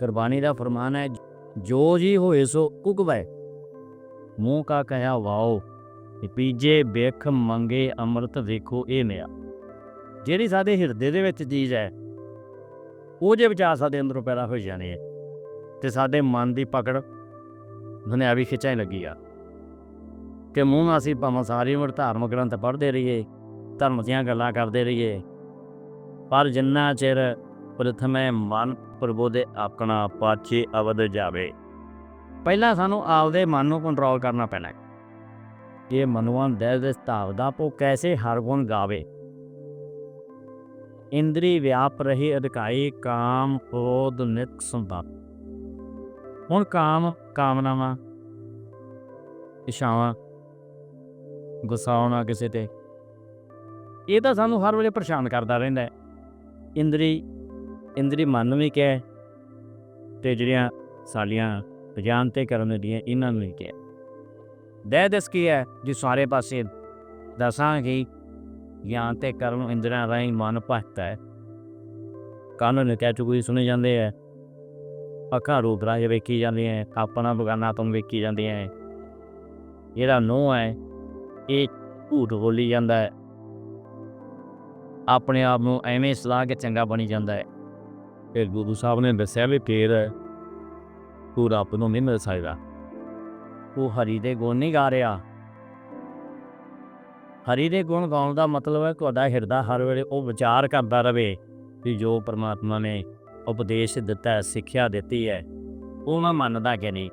ਕੁਰਬਾਨੀ ਦਾ ਫਰਮਾਨ ਹੈ, ਜੋ ਜੀ ਹੋਏ ਸੋ ਕੁਕਵੈ ਮੂੰਹ ਕਾ ਕਹਿਆ, ਵਾਓ ਪੀਜੇ ਵੇਖ ਮੰਗੇ ਅੰਮ੍ਰਿਤ ਵੇਖੋ ਇਹ ਨਿਆ। ਜਿਹੜੀ ਸਾਡੇ ਹਿਰਦੇ ਦੇ ਵਿੱਚ ਚੀਜ਼ ਹੈ, ਉਹ ਜੇ ਵਿਚਾਰ ਸਾਡੇ ਅੰਦਰੋਂ ਪੈਦਾ ਹੋ ਜਾਣੇ ਹੈ, ਤੇ ਸਾਡੇ ਮਨ ਦੀ ਪਕੜ ਦੁਨਿਆਵੀ ਖਿੱਚਾਂ ਹੀ ਲੱਗੀ ਆ। ਕਿ ਮੂੰਹ ਅਸੀਂ ਭਾਵੇਂ ਸਾਰੀ ਉਮਰ ਧਾਰਮਿਕ ਗ੍ਰੰਥ ਪੜ੍ਹਦੇ ਰਹੀਏ, ਧਰਮ ਦੀਆਂ ਗੱਲਾਂ ਕਰਦੇ ਰਹੀਏ, ਪਰ ਜਿੰਨਾ ਚਿਰ ਪ੍ਰਥਮੇ ਮਨ ਪ੍ਰਭੂ ਦੇ ਆਪਣਾ ਪਾਛੇ ਅਵਧ ਜਾਵੇ। ਪਹਿਲਾਂ ਸਾਨੂੰ ਆਪਦੇ ਮਨ ਨੂੰ ਕੰਟਰੋਲ ਕਰਨਾ ਪੈਣਾ ਹੈ। ਇਹ ਮਨਵਾਨ ਦੇ ਦੇ ਦਾ ਪੋ ਕੈਸੇ ਹਰ ਗੁਣ ਗਾਵੇ? ਇੰਦਰੀ ਵਿਆਪ ਰਹੀ ਅਧਿਕਾਈ, ਕਾਮ, ਕ੍ਰੋਧ, ਨਿਤ ਸੰਭਾ ਹੁਣ ਕਾਮ, ਕਾਮਨਾਵਾਂ ਇਸ਼ਾਵਾਂ ਗੁੱਸਾ ਆਉਣਾ ਕਿਸੇ ਤੇ, ਇਹ ਤਾਂ ਸਾਨੂੰ ਹਰ ਵੇਲੇ ਪਰੇਸ਼ਾਨ ਕਰਦਾ ਰਹਿੰਦਾ ਹੈ। ਇੰਦਰੀ ਇੰਦਰੀ ਮਨ ਨੂੰ ਵੀ ਕਿਹਾ ਤੇ ਜਿਹੜੀਆਂ ਸਾਡੀਆਂ ਗਿਆਨ ਤੇ ਕਰਨ ਦੀਆਂ ਇਹਨਾਂ ਨੂੰ ਵੀ ਕਿਹਾ। ਦੇ ਦਸ ਕੀ ਹੈ ਜੀ ਸਾਰੇ ਪਾਸੇ ਦਸਾਂਗੇ ਗਿਆਨ ਤੇ ਕਰਮ ਇੰਦਰੀਆਂ ਰਾਹੀਂ ਮਨ ਭਟਕਦਾ ਹੈ। ਕਾਨੂੰਨ ਨੇ ਕਹਿ ਸੁਣੇ ਜਾਂਦੇ ਹੈ। ਅੱਖਾਂ ਰੂਪ ਰਾਜ ਵੇਖੀ ਜਾਂਦੀਆਂ ਹੈ। ਆਪਣਾ ਬਗਾਨਾ ਤੁਮ ਵੇਖੀ ਜਾਂਦੀਆਂ ਹੈ। ਜਿਹੜਾ ਨੋ ਹੈ, ਇਹ ਝੂਠ ਬੋਲੀ ਜਾਂਦਾ ਹੈ। ਆਪਣੇ ਆਪ ਨੂੰ ਐਵੇਂ ਸਲਾਹ ਕੇ ਚੰਗਾ ਬਣੀ ਜਾਂਦਾ ਹੈ। ਫਿਰ ਗੁਰੂ ਸਾਹਿਬ ਨੇ ਦੱਸਿਆ ਵੀ ਫੇਰ ਤੂੰ ਰੱਬ ਨੂੰ ਨਹੀਂ ਮਿਲ ਸਕਦਾ। ਤੂੰ ਹਰੀ ਦੇ ਗੁਣ ਨਹੀਂ ਗਾ ਰਿਹਾ। ਹਰੀ ਦੇ ਗੁਣ ਗਾਉਣ ਦਾ ਮਤਲਬ ਹੈ ਤੁਹਾਡਾ ਹਿਰਦਾ ਹਰ ਵੇਲੇ ਉਹ ਵਿਚਾਰ ਕਰਦਾ ਰਵੇ ਕਿ ਜੋ ਪਰਮਾਤਮਾ ਨੇ ਉਪਦੇਸ਼ ਦਿੱਤਾ ਹੈ ਸਿੱਖਿਆ ਦਿੱਤੀ ਹੈ, ਉਹ ਮੈਂ ਮੰਨਦਾ ਕਿ ਨਹੀਂ।